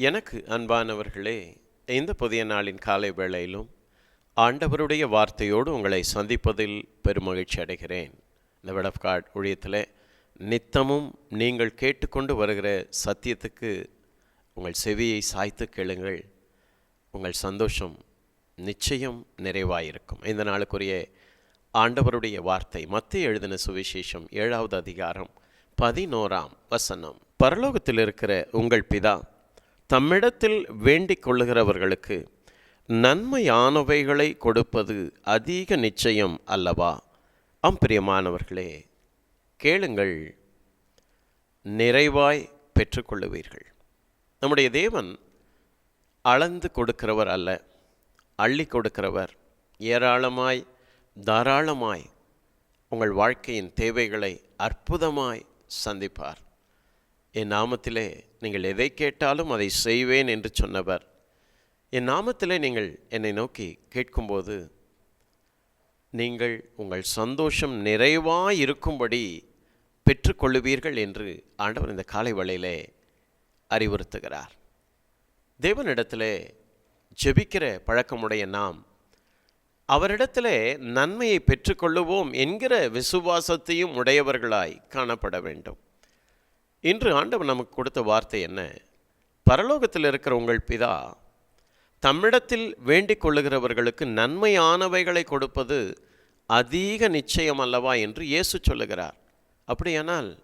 எனக்கு அன்பானவர்களே இந்த புதிய நாளின் காலை வேளையிலும் ஆண்டவருடைய வார்த்தையோடு உங்களை சந்திப்பதில் பெருமகிழ்ச்சி அடைகிறேன். இந்த வேர்ட் ஆஃப் காட் ஊழியத்தில் நித்தமும் நீங்கள் கேட்டுக்கொண்டு வருகிற சத்தியத்துக்கு உங்கள் செவியை சாய்த்து கேளுங்கள். உங்கள் சந்தோஷம் நிச்சயம் நிறைவாயிருக்கும். இந்த நாளுக்குரிய ஆண்டவருடைய வார்த்தை மத்திய எழுதின சுவிசேஷம் ஏழாவது அதிகாரம் பதினோராம் வசனம். பரலோகத்தில் இருக்கிற உங்கள் பிதா தம்மிடத்தில் வேண்டிக் கொள்ளுகிறவர்களுக்கு நன்மையானவைகளை கொடுப்பது அதிக நிச்சயம் அல்லவா? அம்பிரியமானவர்களே கேளுங்கள். நிறைவாய் பெற்றுக்கொள்ளுவீர்கள். நம்முடைய தேவன் அளந்து கொடுக்கிறவர் அல்ல அள்ளி கொடுக்கிறவர். ஏராளமாய் தாராளமாய் உங்கள் வாழ்க்கையின் தேவைகளை அற்புதமாய் சந்திப்பார். என் நாமத்திலே நீங்கள் எதை கேட்டாலும் அதை செய்வேன் என்று சொன்னவர். என் நாமத்திலே நீங்கள் என்னை நோக்கி கேட்கும்போது நீங்கள் உங்கள் சந்தோஷம் நிறைவாய் இருக்கும்படி பெற்றுக்கொள்ளுவீர்கள் என்று ஆண்டவர் இந்த காலை வழியிலே அறிவுறுத்துகிறார். தேவனிடத்திலே ஜெபிக்கிற பழக்கமுடைய நாம் அவரிடத்திலே நன்மையை பெற்றுக்கொள்ளுவோம் என்கிற விசுவாசத்தையும் உடையவர்களாய் காணப்பட வேண்டும். இன்று ஆண்டவர் நமக்கு கொடுத்த வார்த்தை என்ன? பரலோகத்தில் இருக்கிற உங்கள் பிதா தம்மிடத்தில் வேண்டிக் கொள்ளுகிறவர்களுக்கு நன்மையானவைகளை கொடுப்பது அதிக நிச்சயம் அல்லவா என்று இயேசு சொல்லுகிறார். அப்படியானால்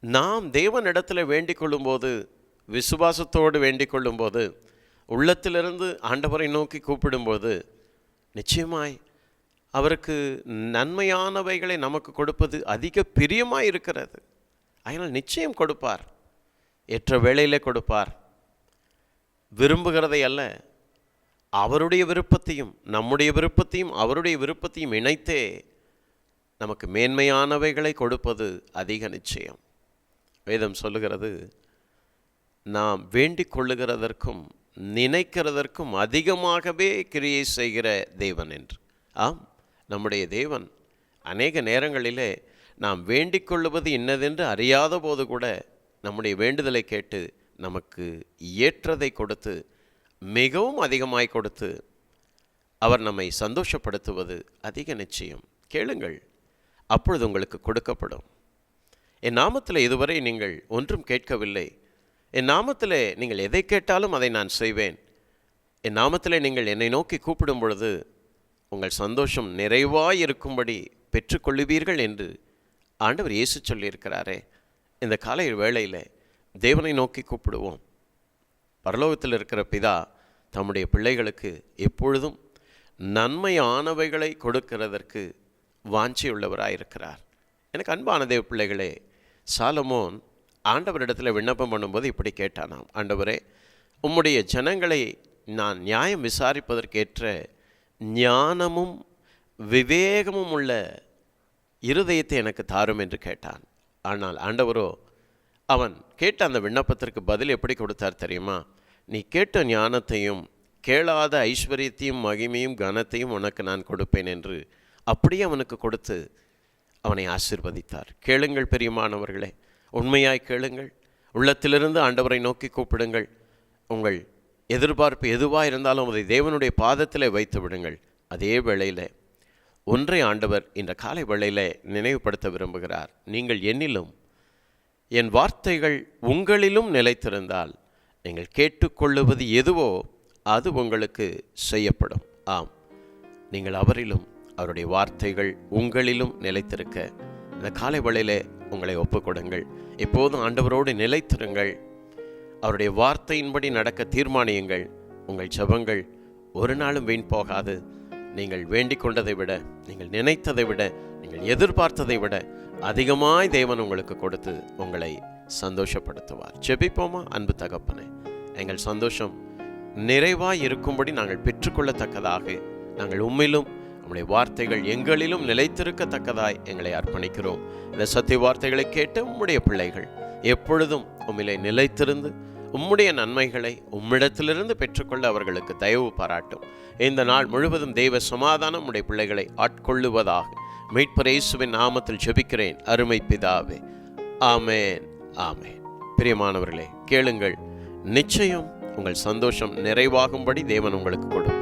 நாம் தேவனிடத்தில் வேண்டிக் கொள்ளும்போது விசுவாசத்தோடு வேண்டிக் கொள்ளும்போது உள்ளத்திலிருந்து ஆண்டவரை நோக்கி கூப்பிடும்போது நிச்சயமாய் அவருக்கு நன்மையானவைகளை நமக்கு கொடுப்பது அதிக பிரியமாக இருக்கிறது. அதனால் நிச்சயம் கொடுப்பார். ஏற்ற வேளையிலே கொடுப்பார். விரும்புகிறதை அல்ல அவருடைய விருப்பத்தையும் நம்முடைய விருப்பத்தையும் அவருடைய விருப்பத்தையும் இணைத்தே நமக்கு மேன்மையானவைகளை கொடுப்பது அதிக நிச்சயம். வேதம் சொல்லுகிறது நாம் வேண்டிக் கொள்ளுகிறதற்கும் நினைக்கிறதற்கும் அதிகமாகவே கிரியை செய்கிற தேவன் என்று. ஆம் நம்முடைய தேவன் அநேக நேரங்களிலே நாம் வேண்டிக் கொள்ளுவது இன்னதென்று அறியாத போது கூட நம்முடைய வேண்டுதலை கேட்டு நமக்கு ஏற்றதை கொடுத்து மிகவும் அதிகமாய் கொடுத்து அவர் நம்மை சந்தோஷப்படுத்துவது அதிக நிச்சயம். கேளுங்கள் அப்பொழுது உங்களுக்கு கொடுக்கப்படும். என் நாமத்தில் இதுவரை நீங்கள் ஒன்றும் கேட்கவில்லை. என் நாமத்தில் நீங்கள் எதை கேட்டாலும் அதை நான் செய்வேன். என் நாமத்தில் நீங்கள் என்னை நோக்கி கூப்பிடும் பொழுது உங்கள் சந்தோஷம் நிறைவாய் இருக்கும்படி பெற்றுக்கொள்ளுவீர்கள் என்று ஆண்டவர் இயேசு சொல்லியிருக்கிறாரே இந்த காலை வேளையில் தேவனை நோக்கி கூப்பிடுவோம். பரலோகத்தில் இருக்கிற பிதா தம்முடைய பிள்ளைகளுக்கு எப்பொழுதும் நன்மையானவைகளை கொடுக்கிறதற்கு வாஞ்சியுள்ளவராயிருக்கிறார். எனக்கு அன்பான தேவ பிள்ளைகளே சாலமோன் ஆண்டவரிடத்தில் விண்ணப்பம் பண்ணும்போது இப்படி கேட்டானாம். ஆண்டவரே உம்முடைய ஜனங்களை நான் நியாயம் விசாரிப்பதற்கேற்ற ஞானமும் விவேகமும் உள்ள இருதயத்தை எனக்கு தாரும் என்று கேட்டான். ஆனால் ஆண்டவரோ அவன் கேட்ட அந்த விண்ணப்பத்திற்கு பதில் எப்படி கொடுத்தார் தெரியுமா? நீ கேட்ட ஞானத்தையும் கேளாத ஐஸ்வர்யத்தையும் மகிமையும் கனத்தையும் உனக்கு நான் கொடுப்பேன் என்று அப்படியே அவனுக்கு கொடுத்து அவனை ஆசிர்வதித்தார். கேளுங்கள் பெரியமானவர்களே உண்மையாய் கேளுங்கள். உள்ளத்திலிருந்து ஆண்டவரை நோக்கி கூப்பிடுங்கள். உங்கள் எதிர்பார்ப்பு எதுவாக இருந்தாலும் அதை தேவனுடைய பாதத்திலே வைத்து விடுங்கள். அதே வேளையில் ஒன்றை ஆண்டவர் இந்த காலை வேளையில் நினைவுபடுத்த விரும்புகிறார். நீங்கள் என்னிலும் என் வார்த்தைகள் உங்களிலும் நிலைத்திருந்தால் நீங்கள் கேட்டுக்கொள்ளுவது எதுவோ அது உங்களுக்கு செய்யப்படும். ஆம். நீங்கள் அவரிலும் அவருடைய வார்த்தைகள் உங்களிலும் நிலைத்திருக்க இந்த காலை வேளையில் உங்களை ஒப்புக்கொடுங்கள். எப்போதும் ஆண்டவரோடு நிலைத்திருங்கள். அவருடைய வார்த்தையின்படி நடக்க தீர்மானியுங்கள். உங்கள் ஜபங்கள் ஒரு நாளும் வீண் போகாது. நீங்கள் வேண்டிக் கொண்டதை விட நீங்கள் நினைத்ததை விட நீங்கள் எதிர்பார்த்ததை விட அதிகமாய் தேவன் உங்களுக்கு கொடுத்து உங்களை சந்தோஷப்படுத்துவார். ஜெபிப்போமா? அன்பு தகப்பனே எங்கள் சந்தோஷம் நிறைவாய் இருக்கும்படி நாங்கள் பெற்றுக்கொள்ளத்தக்கதாக நாங்கள் உண்மையிலும் நம்முடைய வார்த்தைகள் எங்களிலும் நிலைத்திருக்கத்தக்கதாய் எங்களை அர்ப்பணிக்கிறோம். இந்த சத்திய வார்த்தைகளை கேட்டு உம்முடைய பிள்ளைகள் எப்பொழுதும் உண்மையிலே நிலைத்திருந்து உம்முடைய நன்மைகளை உம்மிடத்திலிருந்து பெற்றுக்கொள்ள அவர்களுக்கு தயவு பாராட்டும். இந்த நாள் முழுவதும் தெய்வ சமாதானம் உடைய பிள்ளைகளை ஆட்கொள்ளுவதாக மீட்பர் இயேசுவின் நாமத்தில் ஜெபிக்கிறேன். அருமை பிதாவே. ஆமேன். ஆமேன். பிரியமானவர்களே கேளுங்கள். நிச்சயம் உங்கள் சந்தோஷம் நிறைவாகும்படி தேவன் உங்களுக்கு கொடுக்கும்.